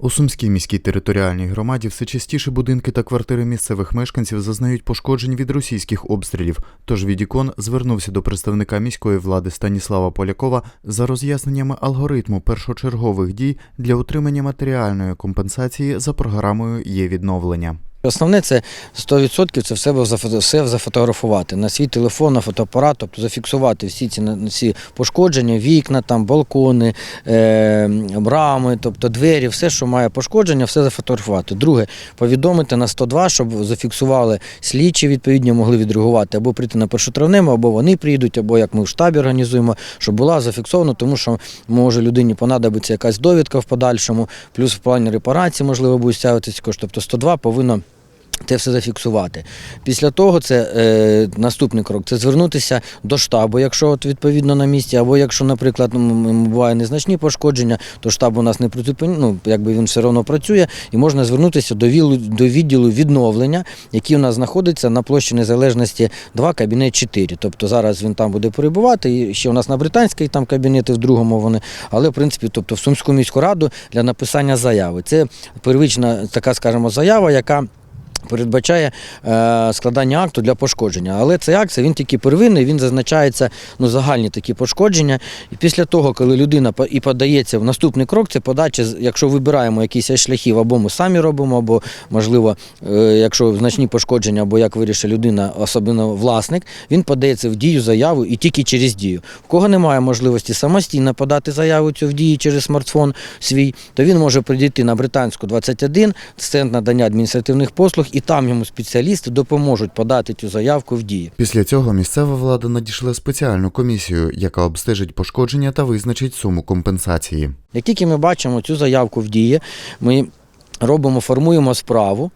У Сумській міській територіальній громаді все частіше будинки та квартири місцевих мешканців зазнають пошкоджень від російських обстрілів. Тож Відікон звернувся до представника міської влади Станіслава Полякова за роз'ясненнями алгоритму першочергових дій для отримання матеріальної компенсації за програмою є відновлення. Основне це 100% це все, зафото- все зафотографувати на свій телефон, на фотоапарат, тобто зафіксувати всі ці, ці пошкодження, вікна, там, балкони, е, брами, тобто двері, все, що має пошкодження, все зафотографувати. Друге, повідомити на 102, щоб зафіксували слідчі, відповідні могли відреагувати або прийти на першотравневу, або вони приїдуть, або як ми в штабі організуємо, щоб була зафіксована, тому що може людині понадобиться якась довідка в подальшому, плюс в плані репарації, можливо, буде стягуватися кошти. Тобто 102 повинно це все зафіксувати. Після того це е, наступний крок це звернутися до штабу, якщо от відповідно на місці, або якщо, наприклад, ну, буває незначні пошкодження, то штаб у нас не призупиняє, ну, якби він все одно працює, і можна звернутися до, вілу, до відділу відновлення, який у нас знаходиться на площі Незалежності 2, кабінет 4. Тобто зараз він там буде перебувати. І ще у нас на британській там кабінети в другому вони, але в принципі, тобто в Сумську міську раду для написання заяви. Це первична така, скажімо, заява, яка. Передбачає е, складання акту для пошкодження, але цей акт він тільки первинний, він зазначається ну, загальні такі пошкодження. І після того, коли людина і подається в наступний крок, це подача, якщо вибираємо якісь шляхів, або ми самі робимо, або можливо, е, якщо значні пошкодження, або як вирішить людина, особливо власник, він подається в дію заяву і тільки через дію. В кого немає можливості самостійно подати заяву цю в дії через смартфон свій, то він може прийти на британську 21, центр надання адміністративних послуг, і там йому спеціалісти допоможуть подати цю заявку в дії. Після цього місцева влада надійшла спеціальну комісію, яка обстежить пошкодження та визначить суму компенсації. Як тільки ми бачимо цю заявку в дії, ми робимо, формуємо справу.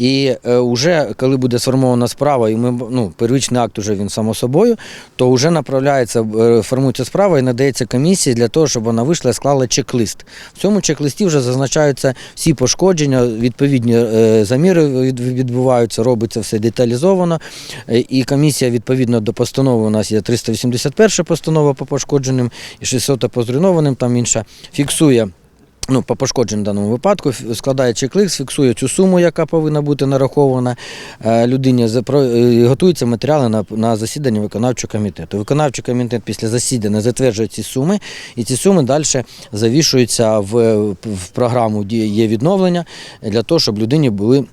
І е, вже коли буде сформована справа, і ми ну, первичний акт уже він само собою, то вже направляється, е, формується справа і надається комісії для того, щоб вона вийшла і склала чек-лист. В цьому чек-листі вже зазначаються всі пошкодження, відповідні е, заміри відбуваються, робиться все деталізовано. Е, І комісія відповідно до постанови у нас є 381 постанова по пошкодженим і 600 по зруйнованим, там інша, фіксує. Ну, по пошкодженню даному випадку складає чек-лист, фіксує цю суму, яка повинна бути нарахована е, людині. е, Готуються матеріали на, на засідання виконавчого комітету. Виконавчий комітет після засідання затверджує ці суми, і ці суми далі завішуються в, в програму «Дія- є відновлення для того, щоб людині були.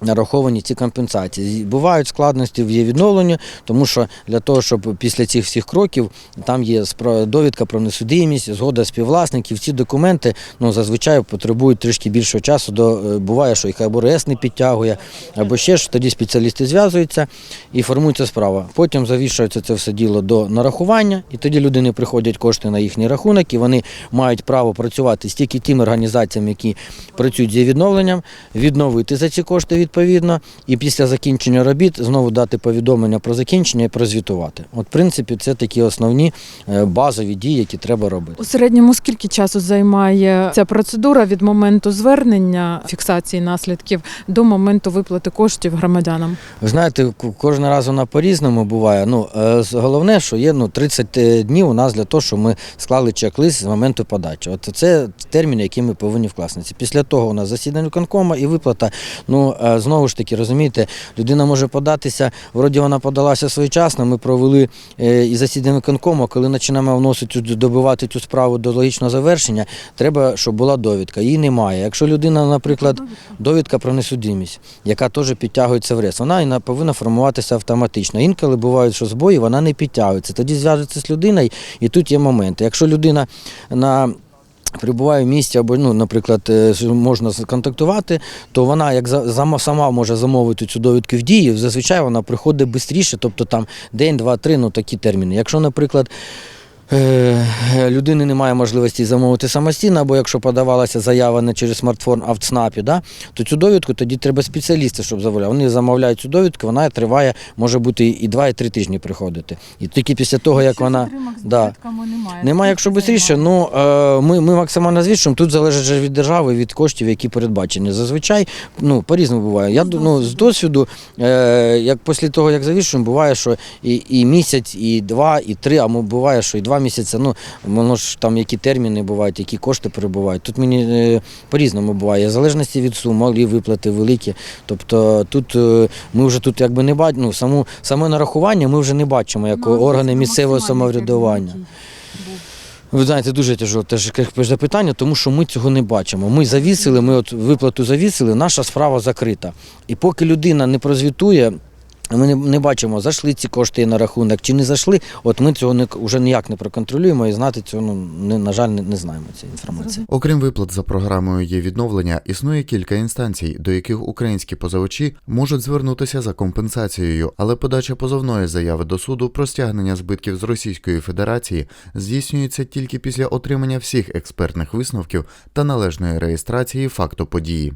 Нараховані ці компенсації. Бувають складності в її відновленні, тому що для того, щоб після цих всіх кроків там є довідка про несудимість, згода співвласників. Ці документи ну, зазвичай потребують трішки більшого часу. До, е, буває, що їх або РЕС не підтягує, або ще ж тоді спеціалісти зв'язуються і формується справа. Потім завішується це все діло до нарахування, і тоді людини приходять кошти на їхній рахунок, і вони мають право працювати стільки тими організаціями, які працюють зі відновленням, відновити за ці кошти відповідно, і після закінчення робіт знову дати повідомлення про закінчення і прозвітувати. От, в принципі, це такі основні е, базові дії, які треба робити. У середньому скільки часу займає ця процедура від моменту звернення фіксації наслідків до моменту виплати коштів громадянам? Ви знаєте, кожен раз вона по-різному буває. Ну, е, головне, що є ну, 30 днів у нас для того, щоб ми склали чек-лист з моменту подачі. От це терміни, які ми повинні вкласти. Після того у нас засідання виконкома і виплата. Ну, знову ж таки, розумієте, людина може податися, вроді вона подалася своєчасно, ми провели е, і засідання виконкому, коли починаємо вносити, добивати цю справу до логічного завершення, треба, щоб була довідка. Її немає. Якщо людина, наприклад, довідка про несудимість, яка теж підтягується в РЕС. Вона повинна формуватися автоматично. Інколи буває, що збої вона не підтягується. Тоді зв'яжеться з людиною, і тут є моменти. Якщо людина на Прибуває в місті або, ну, наприклад, е, можна сконтактувати, то вона як сама може замовити цю довідку в дії, зазвичай вона приходить швидше, тобто там день, два, три, ну такі терміни. Якщо, наприклад, людини немає можливості замовити самостійно, або якщо подавалася заява не через смартфон, а в ЦНАПі, да, то цю довідку тоді треба спеціалісти, щоб замовляли. Вони замовляють цю довідку, вона триває, може бути і два, і три тижні приходити. І тільки після того, як вона. Да. немає. Немає, якщо швидше, ну е, ми, ми максимально звіщуємо. Тут залежить від держави, від коштів, які передбачені. Зазвичай ну, по-різному буває. Я ну, з досвіду, е, як після того, як завішуємо, буває, що і, і місяць, і два, і три, а буває, що і два два місяці. Ну воно ж там які терміни бувають, які кошти перебувають. Тут мені е, по-різному буває, в залежності від сум, малі виплати великі. Тобто тут е, ми вже тут якби не бачимо, ну, саму саме нарахування ми вже не бачимо як органи місцевого самоврядування. Ви знаєте, дуже тяжко теж запитання, тому що ми цього не бачимо. Ми завісили, ми от виплату завісили, наша справа закрита. І поки людина не прозвітує, ми не, не бачимо, зайшли ці кошти на рахунок чи не зайшли. От ми цього не вже ніяк не проконтролюємо і знати цього, ну не, на жаль, не, не знаємо цієї інформації. Окрім виплат за програмою є відновлення, існує кілька інстанцій, до яких українські позивачі можуть звернутися за компенсацією, але подача позовної заяви до суду про стягнення збитків з Російської Федерації здійснюється тільки після отримання всіх експертних висновків та належної реєстрації факту події.